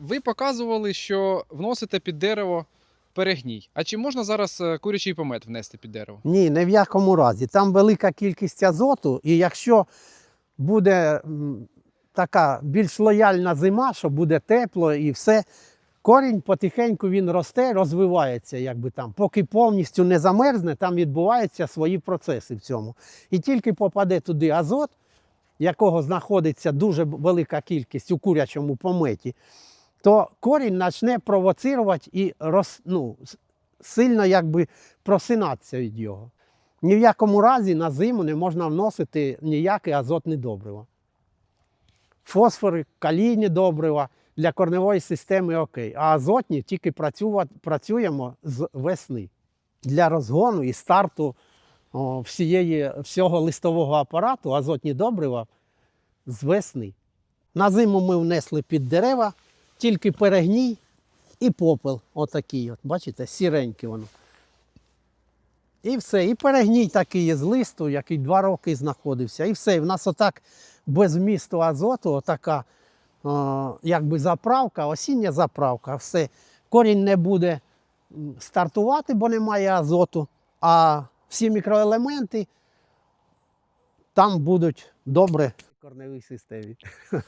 Ви показували, що вносите під дерево перегній. А чи можна зараз е, курячий помет внести під дерево? Ні, не в якому разі. Там велика кількість азоту, і якщо буде така більш лояльна зима, що буде тепло і все, корінь потихеньку він росте, розвивається, якби там. Поки повністю не замерзне, там відбуваються свої процеси в цьому. І тільки попаде туди азот, якого знаходиться дуже велика кількість у курячому пометі, то корінь почне провоцирувати і роз, ну, сильно якби просинатися від його. Ні в якому разі на зиму не можна вносити ніяке азотне добриво. Фосфори, калійні добрива для корневої системи окей. А азотні тільки працюємо з весни для розгону і старту о, всієї, всього листового апарату азотні добрива з весни. На зиму ми внесли під дерева тільки перегній і попел. Отакий. От, бачите, сіренький воно. І все. І перегній такий з листу, який два роки знаходився. І все. І в нас отак без вмісту азоту, отака о, якби заправка, осіння заправка. Все. Корінь не буде стартувати, бо немає азоту, а всі мікроелементи там будуть добре в корневій системі.